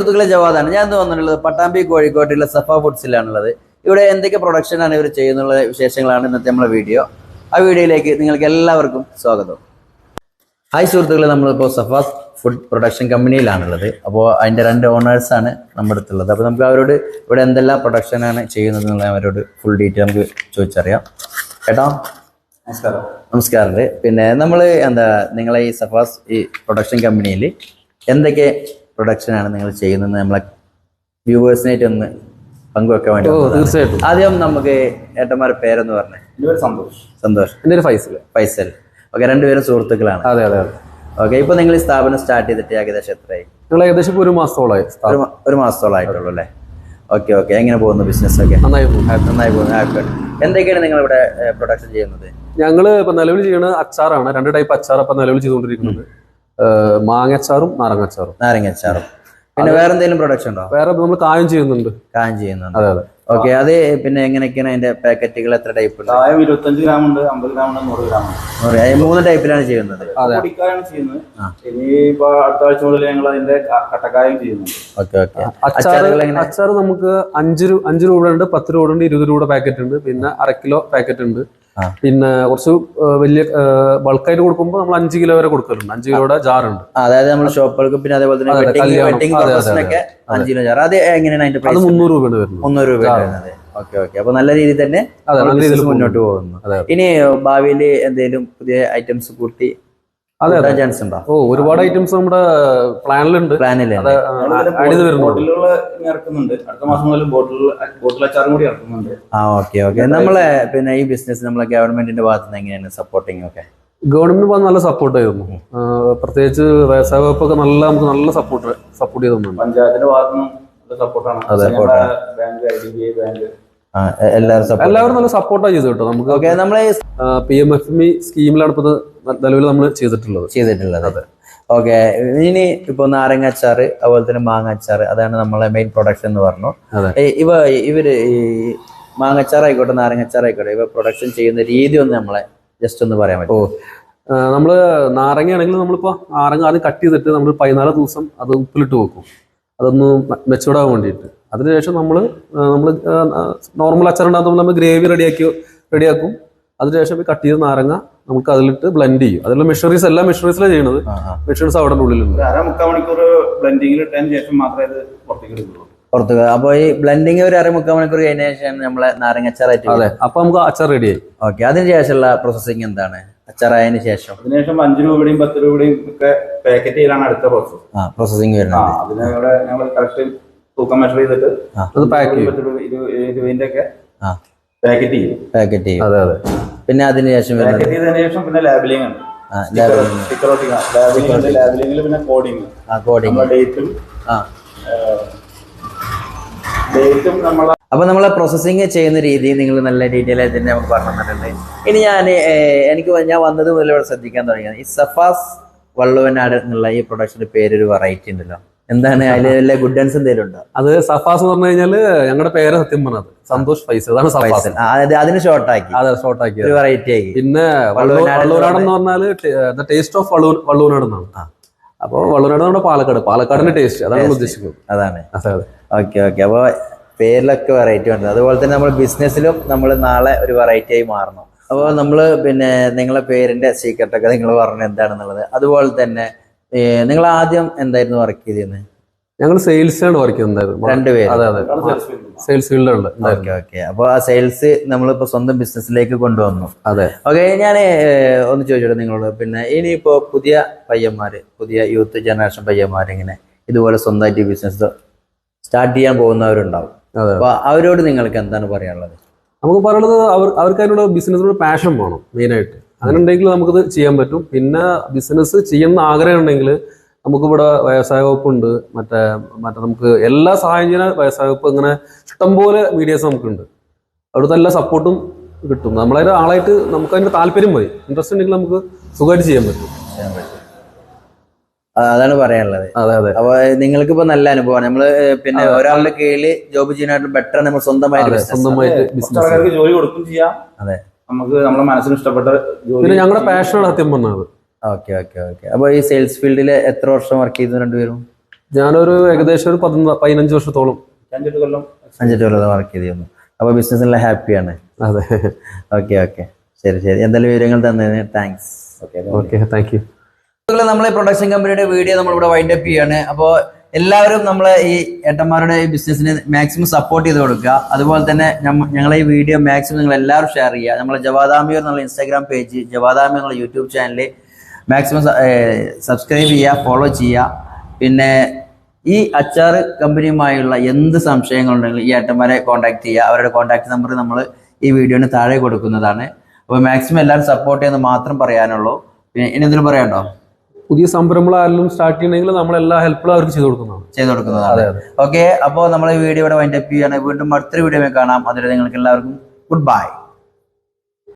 സുഹൃത്തുക്കളെ ജവാദാണ്. ഞാൻ ഇന്ന് വന്നിട്ടുള്ളത് പട്ടാമ്പി കോഴിക്കോട്ടിലെ സഫ ഫുഡ്സിലാണുള്ളത്. ഇവിടെ എന്തൊക്കെ പ്രൊഡക്ഷനാണ് ഇവർ ചെയ്യുന്നുള്ള വിശേഷങ്ങളാണ് ഇന്നത്തെ നമ്മളെ വീഡിയോ. ആ വീഡിയോയിലേക്ക് നിങ്ങൾക്ക് എല്ലാവർക്കും സ്വാഗതം. ഹായ് സുഹൃത്തുക്കളെ നമ്മളിപ്പോൾ സഫ ഫുഡ് പ്രൊഡക്ഷൻ കമ്പനിയിലാണുള്ളത്. അപ്പോൾ അതിന്റെ രണ്ട് ഓണേഴ്സാണ് നമ്മുടെ അടുത്തുള്ളത്. അപ്പോൾ നമുക്ക് അവരോട് ഇവിടെ എന്തെല്ലാം പ്രൊഡക്ഷനാണ് ചെയ്യുന്നത് എന്നുള്ള അവരോട് ഫുൾ ഡീറ്റെയിൽ നമുക്ക് ചോദിച്ചറിയാം. കേട്ടോ? നമസ്കാരം. നമസ്കാരം പിന്നെ നമ്മൾ എന്താ നിങ്ങളെ ഈ സഫാസ് ഈ പ്രൊഡക്ഷൻ കമ്പനിയിൽ എന്തൊക്കെ പ്രൊഡക്ഷനാണ് നിങ്ങൾ ചെയ്യുന്നത്. നമ്മളെ വ്യൂവേഴ്സിനായിട്ട് ഒന്ന് പങ്കുവെക്കാൻ വേണ്ടി. തീർച്ചയായിട്ടും. ആദ്യം നമുക്ക് ഏട്ടന്മാരുടെ പേരെന്ന് പറഞ്ഞേ. എന്റെ പേര് സന്തോഷ്. സന്തോഷ്. എന്റെ ഒരു ഫൈസൽ. ഫൈസൽ ഓക്കെ രണ്ടുപേരും സുഹൃത്തുക്കളാണ്. അതെ അതെ അതെ. ഓക്കെ ഇപ്പൊ നിങ്ങൾ ഈ സ്ഥാപനം സ്റ്റാർട്ട് ചെയ്തിട്ട് ഏകദേശം എത്രയായി? നിങ്ങൾ ഏകദേശം ഒരു മാസത്തോളമായി. ഒരു സ്ഥാപനം. മ- ഒരു മാസത്തോളം ആയിട്ടുള്ളൂ അല്ലേ? ഓക്കെ ഓക്കെ എങ്ങനെ പോകുന്നു ബിസിനസ് ഒക്കെ? നന്നായി പോകും നന്നായി പോകുന്നു. ഹാപ്പി എന്തൊക്കെയാണ് നിങ്ങൾ ഇവിടെ പ്രൊഡക്ഷൻ ചെയ്യുന്നത്? ഞങ്ങൾ ഇപ്പൊ നിലവിൽ ചെയ്യുന്ന അച്ചാറാണ്. രണ്ട് ടൈപ്പ് അച്ചാർ ഇപ്പൊ നിലവിൽ ചെയ്തുകൊണ്ടിരിക്കുന്നത്. ഏഹ് നാരങ്ങച്ചാറും. നാരങ്ങച്ചാറും. നാരങ്ങ അച്ചാറും നാരങ്ങ അച്ചാറും പിന്നെ വേറെ എന്തെങ്കിലും പ്രൊഡക്ഷൻ ഉണ്ടോ? വേറെ നമ്മൾ കായം ചെയ്യുന്നുണ്ട്. കായം ചെയ്യുന്നുണ്ട്. അതെ അതെ. ഓക്കെ അത് പിന്നെ എങ്ങനെയൊക്കെയാണ് അതിന്റെ പാക്കറ്റുകൾ? എത്ര ടൈപ്പ് ഉണ്ട്? ചായം ഇരുപത്തഞ്ച് ഗ്രാം ഉണ്ട് അമ്പത് ഗ്രാം ഉണ്ട് നൂറ് ഗ്രാം ഉണ്ട്. നൂറ്. മൂന്ന് ടൈപ്പിലാണ് ചെയ്യുന്നത്. പൊടിക്കായാണ് ചെയ്യുന്നത്. ഇനിയിപ്പോ അടുത്ത ആഴ്ച മുതൽ ഞങ്ങൾ അതിന്റെ കട്ടക്കായും ചെയ്യുന്നുണ്ട്. ഓക്കെ ഓക്കെ അച്ചാർ അച്ചാറുകൾ എങ്ങനെ? അച്ചാർ നമുക്ക് അഞ്ച് അഞ്ച് രൂപ ഉണ്ട് പത്ത് രൂപ ഉണ്ട് ഇരുപത് രൂപ പാക്കറ്റ് ഉണ്ട് പിന്നെ അര കിലോ പാക്കറ്റ് ഉണ്ട്. പിന്നെ കുറച്ച് വലിയ ബൾക്കായിട്ട് കൊടുക്കുമ്പോൾ നമ്മൾ അഞ്ച് കിലോ വരെ കൊടുക്കലുണ്ട്. അഞ്ച് കിലോയുടെ ജാറുണ്ട്. അതായത് നമ്മൾ ഷോപ്പുകൾക്ക് പിന്നെ അതേപോലെ തന്നെ അഞ്ച് കിലോ ജാർ അത് എങ്ങനെയാണ് അതിന്റെ അത് മുന്നൂറ് രൂപയാണ് വരുന്നത്. മുന്നൂറ് രൂപ വരുന്നത് ഓക്കെ ഓക്കെ അപ്പൊ നല്ല രീതിയിൽ തന്നെ മുന്നോട്ട് പോകുന്നു. ഇനി ഭാവിയിൽ എന്തെങ്കിലും പുതിയ ഐറ്റംസ് കൂട്ടി അതെ അതെ. ചാൻസ് ഉണ്ടോ? ഓ ഒരുപാട് ഐറ്റംസ് നമ്മുടെ പ്ലാനിലുണ്ട്. പ്ലാനിൽ ഇറക്കുന്നുണ്ട്. അടുത്ത മാസം മുതൽ ബോട്ടിൽ ബോട്ടിൽ അച്ചാറും കൂടി ഇറക്കുന്നുണ്ട്. ആ ഓക്കെ ഓക്കെ. നമ്മളെ പിന്നെ ഈ ബിസിനസ് നമ്മളെ ഗവൺമെന്റിന്റെ ഭാഗത്ത് നിന്ന് എങ്ങനെയാണ് സപ്പോർട്ടിങ് ഒക്കെ? ഗവൺമെന്റ് പറഞ്ഞ നല്ല സപ്പോർട്ട് ആയിരുന്നു പ്രത്യേകിച്ച് വ്യവസായ വകുപ്പൊക്കെ നല്ല നമുക്ക് നല്ല സപ്പോർട്ട് സപ്പോർട്ട് ചെയ്തു പഞ്ചായത്തിന്റെ ഭാഗത്തുനിന്നും സപ്പോർട്ടാണ് അതെ, bank I D B I bank എല്ലാവരും സപ്പോർട്ട് എല്ലാവരും നല്ല സപ്പോർട്ടാണ് ചെയ്തു കേട്ടോ. നമുക്ക് ഓക്കെ നമ്മളെ P M F M E സ്കീമിലാണ് ഇപ്പോൾ നിലവിൽ നമ്മൾ ചെയ്തിട്ടുള്ളത്. ചെയ്തിട്ടുള്ളത്. ഓക്കെ ഇനി ഇപ്പൊ നാരങ്ങ അച്ചാറ് അതുപോലെ തന്നെ മാങ്ങ അച്ചാറ് അതാണ് നമ്മളെ മെയിൻ പ്രൊഡക്ഷൻ എന്ന് പറഞ്ഞു. അതെ. ഇവ ഇവർ ഈ മാങ്ങ അച്ചാറായിക്കോട്ടെ നാരങ്ങ അച്ചാറായിക്കോട്ടെ ഇവ പ്രൊഡക്ഷൻ ചെയ്യുന്ന രീതി ഒന്ന് നമ്മളെ ജസ്റ്റ് ഒന്ന് പറയാൻ പറ്റും നമ്മൾ നമ്മൾ നാരങ്ങയാണെങ്കിൽ നമ്മളിപ്പോ നാരങ്ങ ആദ്യം കട്ട് ചെയ്തിട്ട് നമ്മൾ പതിനാല് ദിവസം അത് ഉപ്പിലിട്ട് വെക്കും. അതൊന്ന് മെച്ചപ്പെടാൻ വേണ്ടിയിട്ട്. അതിനുശേഷം നമ്മൾ നമ്മൾ നോർമൽ അച്ചാറുണ്ടാകുമ്പോൾ നമ്മൾ ഗ്രേവി റെഡിയാക്കി റെഡിയാക്കും അതിനുശേഷം ഈ കട്ട് ചെയ്ത നാരങ്ങ നമുക്ക് അതിലിട്ട് ബ്ലെൻഡ് ചെയ്യും. അതിലുള്ള മെഷറീസ് എല്ലാ മെഷറീസിലാണ് ചെയ്യുന്നത് മെഷറീസ് അവിടെ ഉള്ളിലുണ്ട് ഒരു മണിക്കൂർ ബ്ലെൻഡിങ്ങിൽ ഇട്ടതിന് ശേഷം മാത്രമേ ഇത് പുറത്തേക്ക് എടുക്കുള്ളൂ. പുറത്ത് അപ്പൊ ഈ ബ്ലെൻഡിങ് ഒരു അരമുക്കാൽ മണിക്കൂർ കഴിഞ്ഞ ശേഷം നമ്മളെ നാരങ്ങ അച്ചാറായിട്ട് അതെ. അപ്പൊ നമുക്ക് അച്ചാർ റെഡിയായി ഓക്കെ. അതിനുശേഷമുള്ള പ്രോസസ്സിങ് എന്താണ്? അച്ചാറായതിനു ശേഷം. അതിനുശേഷം അഞ്ച് രൂപയുടെയും പത്ത് രൂപയുടെയും ഒക്കെ പാക്കറ്റ് ചെയ്താണ് അടുത്ത പ്രോസസ് ആ പ്രോസസ്സിങ് വരുന്നത്. അതിനെ ഞങ്ങൾ കറക്റ്റ് തൂക്കം മെഷർ ചെയ്തിട്ട് അത് പാക്ക് ചെയ്യും. ഇരുപതിന്റെ ഒക്കെ ആ. പാക്കറ്റ് ചെയ്യും. പാക്കറ്റ് ചെയ്യും. അതെ അതെ. പിന്നെ അതിന് ശേഷം വരുന്നത് പാക്കറ്റ് ചെയ്തതിനു ശേഷം പിന്നെ ലാബിലിംഗ് ആണ്. ലാബിലിംഗിൽ പിന്നെ കോഡിംഗ് നമ്മുടെ ഡേറ്റും ആ. ഡേറ്റും നമ്മളെ അപ്പൊ നമ്മളെ പ്രോസസ്സിങ് ചെയ്യുന്ന രീതി നിങ്ങൾ നല്ല ഡീറ്റെയിൽ ആയിട്ട് തന്നെ നമുക്ക് പറഞ്ഞു തന്നിട്ടുണ്ട്. ഇനി ഞാൻ എനിക്ക് ഞാൻ വന്നത് മുതൽ ഇവിടെ ശ്രദ്ധിക്കാൻ തുടങ്ങിയത് ഈ സഫാസ് വള്ളുവനാട് എന്നുള്ള ഈ പ്രൊഡക്ഷന്റെ പേരൊരു വെറൈറ്റി ഉണ്ടല്ലോ. എന്താണ് അതിലെ ഗുഡ് ഡാൻസ് എന്തെങ്കിലും ഉണ്ടോ? അത് സഫാസ് എന്ന് പറഞ്ഞു കഴിഞ്ഞാൽ ഞങ്ങളുടെ പേര് സത്യം പറഞ്ഞത്. സന്തോഷ് ഫൈസ് അതാണ് സഫാസ്. അതിന് ഷോർട്ട് ആക്കി. അതിന് ഷോർട്ടാക്കി അതെ ഷോർട്ട് ആക്കി. ഒരു വെറൈറ്റി ആയി പിന്നെ വള്ളുവനാട് എന്ന് പറഞ്ഞാൽ the taste of Vallur Valluvanad എന്നാണ്. അപ്പോൾ വള്ളൂനാട് നമ്മുടെ പാലക്കാട്. പാലക്കാടിന്റെ ടേസ്റ്റ് അതാണ് ഉദ്ദേശിക്കുന്നത്. അതാണ്. അതെ അതെ. ഓക്കെ ഓക്കെ അപ്പോൾ പേരിലൊക്കെ വെറൈറ്റി ഉണ്ട്. അതുപോലെ തന്നെ നമ്മൾ ബിസിനസ്സിലും നമ്മൾ നാളെ ഒരു വെറൈറ്റി ആയി മാറണം. അപ്പോൾ നമ്മൾ പിന്നെ നിങ്ങളെ പേരിന്റെ സീക്രട്ടൊക്കെ നിങ്ങൾ പറഞ്ഞു എന്താണെന്നുള്ളത്. അതുപോലെ തന്നെ നിങ്ങൾ ആദ്യം എന്തായിരുന്നു വർക്ക് ചെയ്തിരുന്നത് ഞങ്ങൾ സെയിൽസിലാണ് വർക്ക് ചെയ്യുന്നത് രണ്ടുപേരും അതെ അതെ. സെയിൽസ് ഓക്കെ ഓക്കെ അപ്പോൾ ആ സെയിൽസ് നമ്മളിപ്പോൾ സ്വന്തം ബിസിനസ്സിലേക്ക് കൊണ്ടുവന്നു. അതെ. ഓക്കെ ഞാൻ ഒന്ന് ചോദിച്ചോട്ടെ നിങ്ങളോട്. പിന്നെ ഇനിയിപ്പോൾ പുതിയ പയ്യന്മാര് പുതിയ യൂത്ത് ജനറേഷൻ പയ്യന്മാർ ഇങ്ങനെ ഇതുപോലെ സ്വന്തമായിട്ട് ബിസിനസ് സ്റ്റാർട്ട് ചെയ്യാൻ പോകുന്നവരുണ്ടാവും. അതെ അപ്പൊ അവരോട് നിങ്ങൾക്ക് എന്താണ് പറയാനുള്ളത്? നമുക്ക് പറയുന്നത് അവർ അവർക്ക് ബിസിനസ്സിനോട് പാഷൻ വേണം മെയിനായിട്ട് അങ്ങനെ ഉണ്ടെങ്കിൽ നമുക്കത് ചെയ്യാൻ പറ്റും. പിന്നെ ബിസിനസ് ചെയ്യുന്ന ആഗ്രഹം ഉണ്ടെങ്കിൽ നമുക്കിവിടെ വ്യവസായ വകുപ്പുണ്ട്. മറ്റേ മറ്റേ നമുക്ക് എല്ലാ സഹായം ചെയ്യുന്ന വ്യവസായ വകുപ്പ് ഇങ്ങനെ ഇഷ്ടംപോലെ മീഡിയസ് നമുക്കുണ്ട്. അവിടുത്തെ എല്ലാ സപ്പോർട്ടും കിട്ടും. നമ്മളതിന്റെ ആളായിട്ട് നമുക്ക് അതിന്റെ താല്പര്യം മതി ഇൻട്രസ്റ്റ് ഉണ്ടെങ്കിൽ നമുക്ക് സുഖമായിട്ട് ചെയ്യാൻ പറ്റും. അതാണ് പറയാനുള്ളത്. അതെ അതെ. അപ്പൊ നിങ്ങൾക്ക് ഇപ്പൊ നല്ല അനുഭവമാണ്. നമ്മൾ പിന്നെ ഒരാളുടെ കീഴിൽ ജോബ് ചെയ്യാനായിട്ട് ബെറ്റർ നമ്മൾ സ്വന്തമായിട്ട് സ്വന്തമായിട്ട് ജോലി കൊടുക്കും ചെയ്യാം. അതെ. നമുക്ക് നമ്മുടെ മനസ്സിന് ഇഷ്ടപ്പെട്ട ജോലി ഞങ്ങളുടെ പാഷനാണ് സത്യം പറഞ്ഞത് ഓക്കെ ഓക്കെ ഓക്കെ. അപ്പൊ ഈ സെയിൽസ് ഫീൽഡിൽ എത്ര വർഷം വർക്ക് ചെയ്തു രണ്ടുപേരും? ഞാനൊരു ഏകദേശം ഒരു പതിനൊന്ന് പതിനഞ്ച് വർഷത്തോളം. അഞ്ചെട്ട് കൊല്ലം. അഞ്ചെട്ട് കൊല്ലം വർക്ക് ചെയ്തിരുന്നു. അപ്പോൾ എല്ലാം ഹാപ്പിയാണ് അതെ. Okay okay. ശരി ശരി. എന്തായാലും വിവരങ്ങൾ തന്നതിന്? Thanks okay okay thank you നമ്മളെ പ്രൊഡക്ഷൻ കമ്പനിയുടെ വീഡിയോ നമ്മളിവിടെ വൈൻഡ് അപ്പ് ചെയ്യാണ്. അപ്പോൾ എല്ലാവരും നമ്മളെ ഈ ഏട്ടന്മാരുടെ ഈ ബിസിനസ്സിന് മാക്സിമം സപ്പോർട്ട് ചെയ്ത് കൊടുക്കുക. അതുപോലെ തന്നെ ഞങ്ങളെ ഈ വീഡിയോ മാക്സിമം നിങ്ങൾ എല്ലാവരും ഷെയർ ചെയ്യുക. നമ്മളെ ജവാദാമിയോ എന്നുള്ള ഇൻസ്റ്റാഗ്രാം പേജ് ജവാദാമിയോ എന്നുള്ള യൂട്യൂബ് ചാനൽ മാക്സിമം സബ്സ്ക്രൈബ് ചെയ്യുക ഫോളോ ചെയ്യുക. പിന്നെ ഈ അച്ചാർ കമ്പനിയുമായുള്ള എന്ത് സംശയങ്ങളുണ്ടെങ്കിലും ഈ ഏട്ടന്മാരെ കോൺടാക്ട് ചെയ്യുക. അവരുടെ കോൺടാക്ട് നമ്പർ നമ്മൾ ഈ വീഡിയോന് താഴെ കൊടുക്കുന്നതാണ്. അപ്പോൾ മാക്സിമം എല്ലാവരും സപ്പോർട്ട് ചെയ്യുന്നത് മാത്രം പറയാനുള്ളൂ. പിന്നെ ഇനി എന്തെങ്കിലും പറയാനുണ്ടോ? പുതിയ സംരംഭങ്ങൾ ആരെങ്കിലും സ്റ്റാർട്ട് ചെയ്യണമെങ്കിൽ നമ്മളെല്ലാ ഹെൽപ്പും അവർക്ക് ചെയ്തു കൊടുക്കുന്നതാണ്. ചെയ്ത് കൊടുക്കുന്നതാണ്. ഓക്കെ അപ്പോൾ നമ്മൾ ഈ വീഡിയോ ഇവിടെ വൈൻഡപ്പ് ചെയ്യാണ് വീണ്ടും അടുത്തൊരു വീഡിയോ കാണാം. അതുവരെ നിങ്ങൾക്ക് എല്ലാവർക്കും ഗുഡ് ബൈ